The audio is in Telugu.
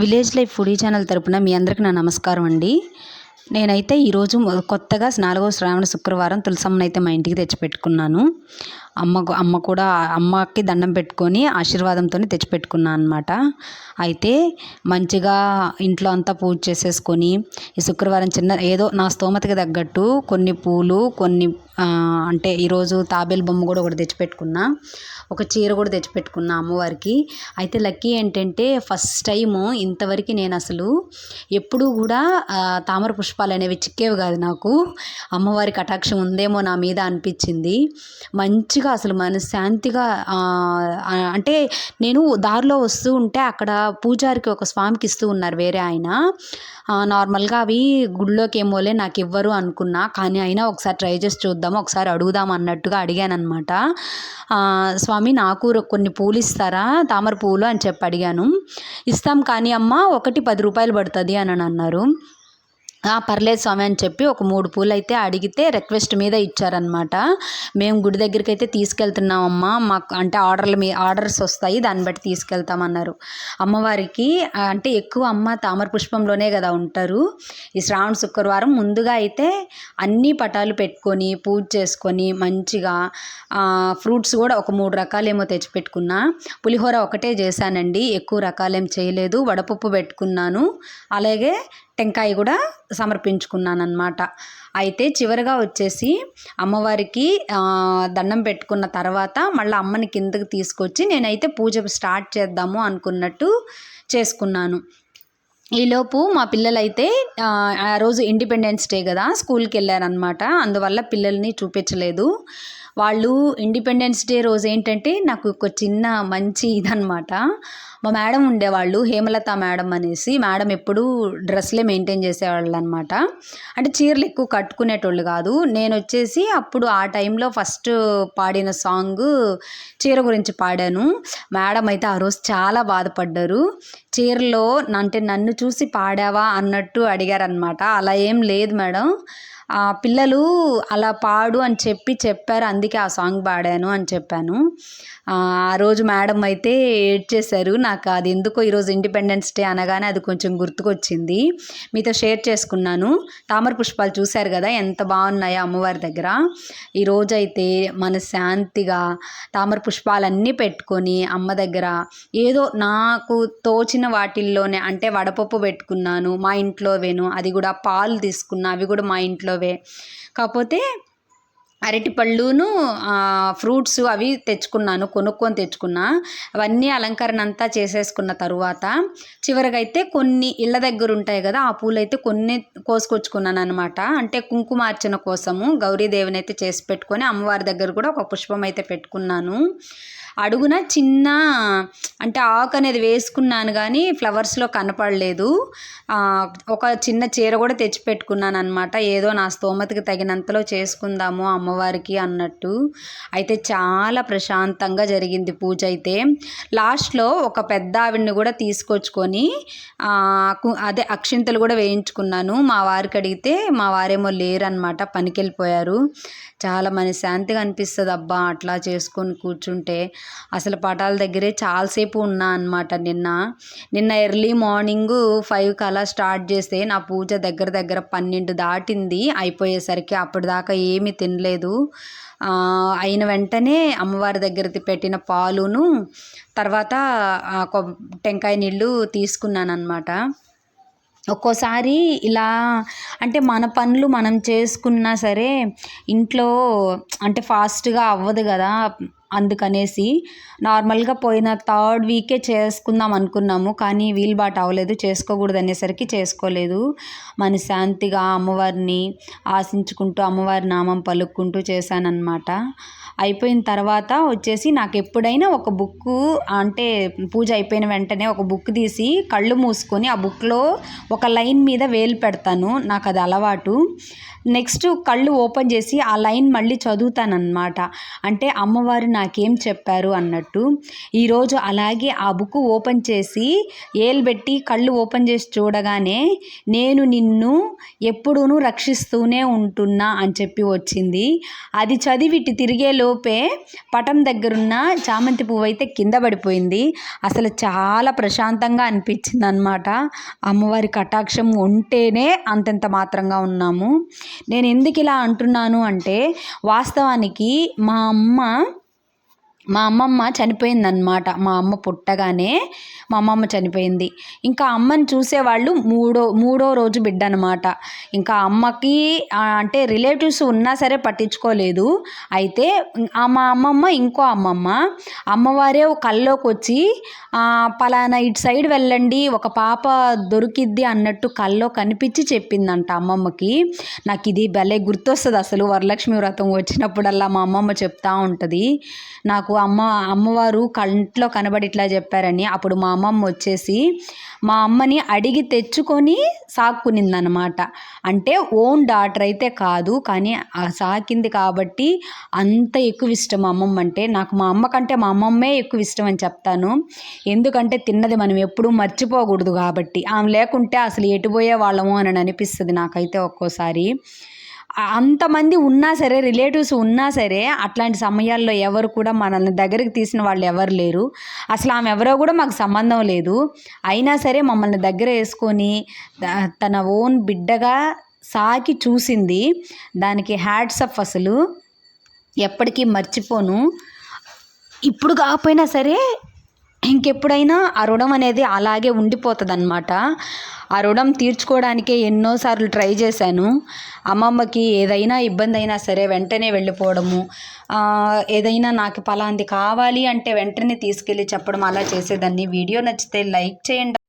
విలేజ్ లైఫ్ ఫుడీ ఛానల్ తరపున మీ అందరికి నా నమస్కారం అండి. నేనైతే ఈరోజు కొత్తగా నాలుగో శ్రావణ శుక్రవారం తులసమ్మని అయితే మా ఇంటికి తెచ్చిపెట్టుకున్నాను. అమ్మ అమ్మ కూడా అమ్మకి దండం పెట్టుకొని ఆశీర్వాదంతో తెచ్చిపెట్టుకున్నాను అనమాట అయితే మంచిగా ఇంట్లో అంతా పూజ చేసేసుకొని ఈ శుక్రవారం చిన్న ఏదో నా స్తోమతకి తగ్గట్టు కొన్ని పూలు కొన్ని అంటే ఈరోజు తాబేలు బొమ్మ కూడా ఒకటి తెచ్చిపెట్టుకున్నా. ఒక చీర కూడా తెచ్చిపెట్టుకున్నా అమ్మవారికి. అయితే లక్కీ ఏంటంటే ఫస్ట్ టైము ఇంతవరకు నేను అసలు ఎప్పుడూ కూడా తామర పుష్ప పుష్పాలు అనేవి చిక్కేవి కాదు నాకు. అమ్మవారి కటాక్షం ఉందేమో నా మీద అనిపించింది. మంచిగా అసలు మనశ్శాంతిగా అంటే నేను దారిలో వస్తూ ఉంటే అక్కడ పూజారికి ఒక స్వామికి ఇస్తూ ఉన్నారు వేరే ఆయన. నార్మల్గా అవి గుళ్ళోకి ఏమోలే నాకు ఇవ్వరు అనుకున్నా. కానీ అయినా ఒకసారి ట్రై చేసి చూద్దాము ఒకసారి అడుగుదాం అన్నట్టుగా అడిగానమాట స్వామి నాకు కొన్ని పూలు ఇస్తారా? తామర పూలు అని చెప్పి అడిగాను. ఇస్తాం కానీ అమ్మ ఒకటి పది రూపాయలు పడుతుంది అని అన్నారు. పర్లేదు స్వామి అని చెప్పి ఒక మూడు పూలు అయితే అడిగితే రిక్వెస్ట్ మీద ఇచ్చారనమాట మేము గుడి దగ్గరికి అయితే తీసుకెళ్తున్నామమ్మా మాకు అంటే ఆర్డర్లు మీ ఆర్డర్స్ వస్తాయి దాన్ని బట్టి తీసుకెళ్తామన్నారు. అమ్మవారికి అంటే ఎక్కువ అమ్మ తామర పుష్పంలోనే కదా ఉంటారు. ఈ శ్రావణ శుక్రవారం ముందుగా అయితే అన్ని పటాలు పెట్టుకొని పూజ చేసుకొని మంచిగా ఫ్రూట్స్ కూడా ఒక మూడు రకాలేమో తెచ్చిపెట్టుకున్నా. పులిహోర ఒకటే చేశానండి ఎక్కువ రకాలేం చేయలేదు వడపప్పు పెట్టుకున్నాను. అలాగే టెంకాయ కూడా సమర్పించుకున్నాను అనమాట అయితే చివరిగా వచ్చేసి అమ్మవారికి దండం పెట్టుకున్న తర్వాత మళ్ళీ అమ్మని కిందకి తీసుకొచ్చి నేనైతే పూజ స్టార్ట్ చేద్దాము అనుకున్నట్టు చేసుకున్నాను. ఈలోపు మా పిల్లలైతే ఆ రోజు ఇండిపెండెన్స్ డే కదా స్కూల్కి వెళ్ళారనమాట అందువల్ల పిల్లల్ని చూపించలేదు. వాళ్ళు ఇండిపెండెన్స్ డే రోజు ఏంటంటే నాకు ఒక చిన్న మంచి ఇదనమాట మా మేడం ఉండేవాళ్ళు హేమలత మేడం అనేసి. మేడం ఎప్పుడూ డ్రెస్లే మెయింటైన్ చేసేవాళ్ళు అనమాట అంటే చీరలు ఎక్కువ కట్టుకునేటోళ్ళు కాదు. నేను వచ్చేసి అప్పుడు ఆ టైంలో ఫస్ట్ పాడిన సాంగ్ చీర గురించి పాడాను. మేడం అయితే ఆ రోజు చాలా బాధపడ్డారు. చీరలో అంటే నన్ను చూసి పాడావా అన్నట్టు అడిగారనమాట అలా ఏం లేదు మేడం. పిల్లలు అలా పాడు అని చెప్పి చెప్పారు అందుకే ఆ సాంగ్ పాడాను అని చెప్పాను. ఆ రోజు మేడం అయితే ఏడ్చేశారు నాకు అది ఎందుకో ఈరోజు ఇండిపెండెన్స్ డే అనగానే అది కొంచెం గుర్తుకొచ్చింది. మీతో షేర్ చేసుకున్నాను. తామర పుష్పాలు చూశారు కదా ఎంత బాగున్నాయో అమ్మవారి దగ్గర. ఈరోజు అయితే మన శాంతిగా తామర పుష్పాలన్నీ పెట్టుకొని అమ్మ దగ్గర ఏదో నాకు తోచిన వాటిల్లోనే అంటే వడపప్పు పెట్టుకున్నాను మా ఇంట్లోవేను అది కూడా పాలు తీసుకున్నా అవి కూడా మా ఇంట్లో అవే కాకపోతే అరటిపళ్ళును ఫ్రూట్స్ అవి తెచ్చుకున్నాను కొనుక్కొని తెచ్చుకున్నా. అవన్నీ అలంకరణ అంతా చేసేసుకున్న తరువాత చివరిగా అయితే కొన్ని ఇళ్ళ దగ్గర ఉంటాయి కదా ఆ పూలు అయితే కొన్ని కోసుకొచ్చుకున్నాను అనమాట అంటే కుంకుమార్చన కోసము గౌరీదేవిని అయితే చేసి పెట్టుకొని అమ్మవారి దగ్గర కూడా ఒక పుష్పం అయితే పెట్టుకున్నాను. అడుగున చిన్న అంటే ఆకు అనేది వేసుకున్నాను కానీ ఫ్లవర్స్లో కనపడలేదు. ఒక చిన్న చీర కూడా తెచ్చిపెట్టుకున్నాను అనమాట ఏదో నా స్తోమతకి తగినంతలో చేసుకుందాము అమ్మవారికి అన్నట్టు. అయితే చాలా ప్రశాంతంగా జరిగింది పూజ అయితే. లాస్ట్లో ఒక పెద్ద ఆవిడని కూడా తీసుకొచ్చుకొని అదే అక్షింతలు కూడా వేయించుకున్నాను. మా వారికి అడిగితే మా వారేమో లేరనమాట పనికి వెళ్ళిపోయారు చాలా మనశ్శాంతిగా అనిపిస్తుంది అబ్బా అట్లా చేసుకొని కూర్చుంటే. అసలు పటాల దగ్గరే చాలాసేపు ఉన్నా అనమాట నిన్న. నిన్న ఎర్లీ మార్నింగ్ ఫైవ్కి అలా స్టార్ట్ చేస్తే నా పూజ దగ్గర దగ్గర పన్నెండు దాటింది. అయిపోయేసరికి అప్పటిదాకా ఏమీ తినలేదు. అయిన వెంటనే అమ్మవారి దగ్గర పెట్టిన పాలును తర్వాత టెంకాయ నీళ్ళు తీసుకున్నాను అనమాట ఒక్కోసారి ఇలా అంటే మన పనులు మనం చేసుకున్నా సరే ఇంట్లో అంటే ఫాస్ట్గా అవ్వదు కదా. అందుకనేసి నార్మల్గా పోయిన థర్డ్ వీకే చేసుకుందాం అనుకున్నాము కానీ వీలుబాటు అవ్వలేదు. చేసుకోకూడదు అనేసరికి చేసుకోలేదు. మనశ్శాంతిగా అమ్మవారిని ఆశించుకుంటూ అమ్మవారి నామం పలుక్కుంటూ చేశానన్నమాట. అయిపోయిన తర్వాత వచ్చేసి నాకు ఎప్పుడైనా ఒక బుక్ అంటే పూజ అయిపోయిన వెంటనే ఒక బుక్ తీసి కళ్ళు మూసుకొని ఆ బుక్లో ఒక లైన్ మీద వేలు పెడతాను. నాకు అది అలవాటు. నెక్స్ట్ కళ్ళు ఓపెన్ చేసి ఆ లైన్ మళ్ళీ చదువుతానన్నమాట. అంటే అమ్మవారి నా నాకేం చెప్పారు అన్నట్టు ఈరోజు అలాగే ఆ బుక్ ఓపెన్ చేసి ఏలుబెట్టి కళ్ళు ఓపెన్ చేసి చూడగానే నేను నిన్ను ఎప్పుడూ రక్షిస్తూనే ఉంటున్నా అని చెప్పి వచ్చింది. అది చదివిటి తిరిగే లోపే పటం దగ్గరున్న చామంతి పువ్వు అయితే కింద పడిపోయింది. అసలు చాలా ప్రశాంతంగా అనిపించింది అనమాట అమ్మవారి కటాక్షం ఉంటేనే అంతంత మాత్రంగా ఉన్నాము. నేను ఎందుకు ఇలా అంటున్నాను అంటే వాస్తవానికి మా అమ్మ మా అమ్మమ్మ చనిపోయిందనమాట మా అమ్మ పుట్టగానే మా అమ్మమ్మ చనిపోయింది. ఇంకా అమ్మని చూసేవాళ్ళు మూడో మూడో రోజు బిడ్డ అనమాట ఇంకా అమ్మకి అంటే రిలేటివ్స్ ఉన్నా సరే పట్టించుకోలేదు. అయితే మా అమ్మమ్మ ఇంకో అమ్మమ్మ అమ్మవారే కల్లోకి వచ్చి పలానా ఇటు సైడ్ వెళ్ళండి ఒక పాప దొరికిద్ది అన్నట్టు కల్లో కనిపించి చెప్పిందంట అమ్మమ్మకి. నాకు ఇది భలే గుర్తొస్తుంది అసలు. వరలక్ష్మి వ్రతం వచ్చినప్పుడల్లా మా అమ్మమ్మ చెప్తా ఉంటుంది. నాకు అమ్మ అమ్మవారు కంట్లో కనబడి ఇట్లా చెప్పారని అప్పుడు మా అమ్మమ్మ వచ్చేసి మా అమ్మని అడిగి తెచ్చుకొని సాక్కునిందనమాట అంటే ఓన్ డాటర్ అయితే కాదు కానీ సాకింది కాబట్టి అంత ఎక్కువ ఇష్టం మా అమ్మమ్మ అంటే. నాకు మా అమ్మ కంటే మా అమ్మమ్మే ఎక్కువ ఇష్టం అని చెప్తాను. ఎందుకంటే తిన్నది మనం ఎప్పుడూ మర్చిపోకూడదు కాబట్టి. ఆమె లేకుంటే అసలు ఎటుపోయే వాళ్ళము అని అనిపిస్తుంది నాకైతే ఒక్కోసారి. అంతమంది ఉన్నా సరే రిలేటివ్స్ ఉన్నా సరే అట్లాంటి సమయాల్లో ఎవరు కూడా మనల్ని దగ్గరికి తీసిన వాళ్ళు ఎవరు లేరు. అసలు ఆమె ఎవరో కూడా మాకు సంబంధం లేదు. అయినా సరే మమ్మల్ని దగ్గర వేసుకొని తన ఓన్ బిడ్డగా సాకి చూసింది. దానికి హ్యాట్స్ అప్ అసలు. ఎప్పటికీ మర్చిపోను. ఇప్పుడు కాకపోయినా సరే ఇంకెప్పుడైనా ఆ రుణం అనేది అలాగే ఉండిపోతుంది అనమాట ఆ రుణం తీర్చుకోవడానికే ఎన్నోసార్లు ట్రై చేశాను. అమ్మమ్మకి ఏదైనా ఇబ్బంది అయినా సరే వెంటనే వెళ్ళిపోవడము ఏదైనా నాకు పలాంది కావాలి అంటే వెంటనే తీసుకెళ్ళి చెప్పడం అలా చేసేదాన్ని. వీడియో నచ్చితే లైక్ చేయండి.